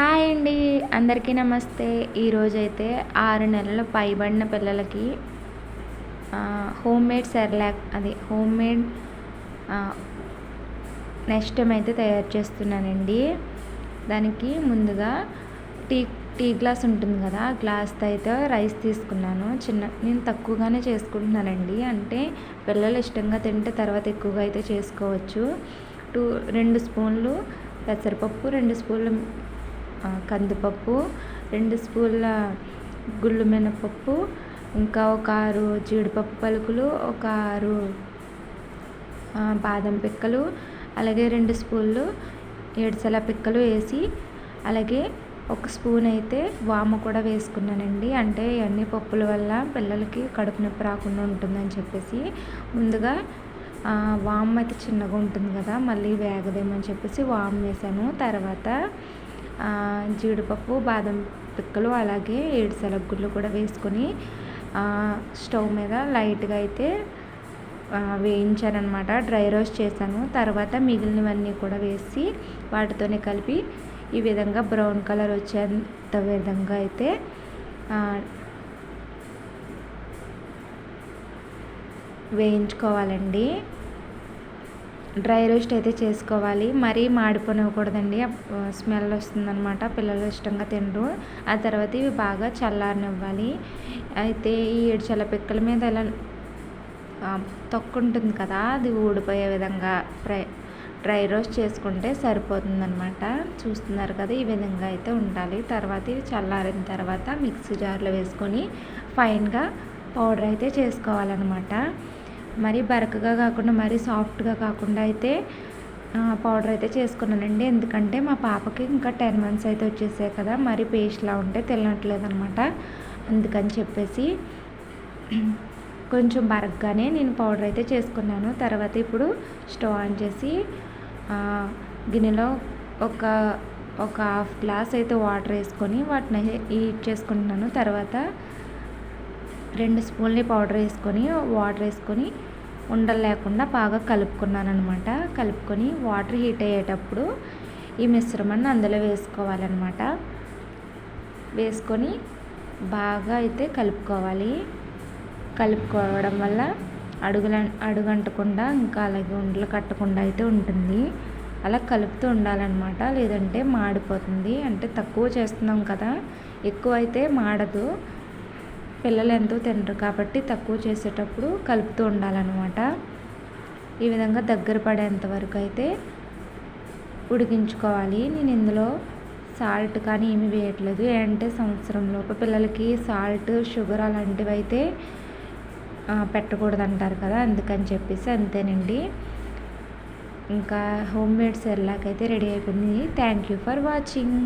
Hi అండి అందరికీ నమస్తే. ఈరోజైతే ఆరు నెలల పైబడిన పిల్లలకి హోమ్ మేడ్ సెర్లాక్ అది హోమ్ మేడ్ నెక్స్ట్ అయితే తయారు చేస్తున్నానండి. దానికి ముందుగా టీ టీ గ్లాస్ ఉంటుంది కదా ఆ గ్లాస్తో అయితే రైస్ తీసుకున్నాను. చిన్న నేను తక్కువగానే చేసుకుంటున్నానండి. అంటే పిల్లలు ఇష్టంగా తింటే తర్వాత ఎక్కువగా అయితే చేసుకోవచ్చు. టూ రెండు స్పూన్లు పెసరపప్పు రెండు స్పూన్లు కందిపప్పు రెండు స్పూన్ల గుళ్ళు మినపప్పు ఇంకా ఒక ఆరు జీడిపప్పు పలుకులు ఒక ఆరు బాదం పిక్కలు అలాగే రెండు స్పూన్లు ఏడుసల పిక్కలు వేసి అలాగే ఒక స్పూన్ అయితే వాము కూడా వేసుకున్నానండి. అంటే ఇవన్నీ పప్పుల వల్ల పిల్లలకి కడుపు నొప్పి రాకుండా ఉంటుందని చెప్పేసి ముందుగా వామ్ అయితే చిన్నగా ఉంటుంది కదా మళ్ళీ వేగదేమని చెప్పేసి వామ్ వేసాను. తర్వాత జీడిపప్పు బాదం పిక్కలు అలాగే ఏడు గుడ్లు కూడా వేసుకొని స్టవ్ మీద లైట్గా అయితే వేయించానమాట డ్రై రోస్ట్ చేశాను. తర్వాత మిగిలినవన్నీ కూడా వేసి వాటితోనే కలిపి ఈ విధంగా బ్రౌన్ కలర్ వచ్చేంత విధంగా అయితే వేయించుకోవాలండి. డ్రై రోస్ట్ అయితే చేసుకోవాలి. మరీ మాడిపోనివ్వకూడదండి. స్మెల్ వస్తుందనమాట పిల్లలు ఇష్టంగా తినరు. ఆ తర్వాత ఇవి బాగా చల్లారనివ్వాలి. అయితే ఈ ఏడుచల్ల పిక్కల మీద ఎలా తొక్కు ఉంటుంది కదా అది ఊడిపోయే విధంగా ఫ్రై డ్రై రోస్ట్ చేసుకుంటే సరిపోతుందనమాట చూస్తున్నారు కదా ఈ విధంగా అయితే ఉండాలి. తర్వాత ఇవి చల్లారిన తర్వాత మిక్సీ జార్లో వేసుకొని ఫైన్గా పౌడర్ అయితే చేసుకోవాలన్నమాట. మరీ బరకగా కాకుండా మరీ సాఫ్ట్గా కాకుండా అయితే పౌడర్ అయితే చేసుకున్నానండి. ఎందుకంటే మా పాపకి ఇంకా టెన్ మంత్స్ అయితే వచ్చేసాయి కదా మరీ పేస్ట్లా ఉంటే తినట్లేదు అనమాట అందుకని చెప్పేసి కొంచెం బరగ్గానే నేను పౌడర్ అయితే చేసుకున్నాను. తర్వాత ఇప్పుడు స్టవ్ ఆన్ చేసి గిన్నెలో ఒక ఒక హాఫ్ గ్లాస్ అయితే వాటర్ వేసుకొని వాటిని హీట్ చేసుకుంటున్నాను. తర్వాత రెండు స్పూన్లు పౌడర్ వేసుకొని వాటర్ వేసుకొని ఉండలు లేకుండా బాగా కలుపుకున్నాను అనమాట కలుపుకొని వాటర్ హీట్ అయ్యేటప్పుడు ఈ మిశ్రమాన్ని అందులో వేసుకోవాలన్నమాట. వేసుకొని బాగా అయితే కలుపుకోవాలి. కలుపుకోవడం వల్ల అడుగుల అడుగంటకుండా ఇంకా అలాగే ఉండలు కట్టకుండా అయితే ఉంటుంది. అలా కలుపుతూ ఉండాలన్నమాట. లేదంటే మాడిపోతుంది. అంటే తక్కువ చేస్తున్నాం కదా ఎక్కువ అయితే మాడదు. పిల్లలు ఎంతో తినరు కాబట్టి తక్కువ చేసేటప్పుడు కలుపుతూ ఉండాలన్నమాట. ఈ విధంగా దగ్గర పడేంత వరకు అయితే ఉడికించుకోవాలి. నేను ఇందులో సాల్ట్ కానీ ఏమి వేయట్లేదు. ఏంటంటే సంవత్సరంలోపు పిల్లలకి సాల్ట్ షుగర్ అలాంటివి అయితే పెట్టకూడదు అంటారు కదా అందుకని చెప్పేసి అంతేనండి. ఇంకా హోమ్ మేడ్ సెర్లాక్ అయితే రెడీ అయిపోయింది. Thank you for watching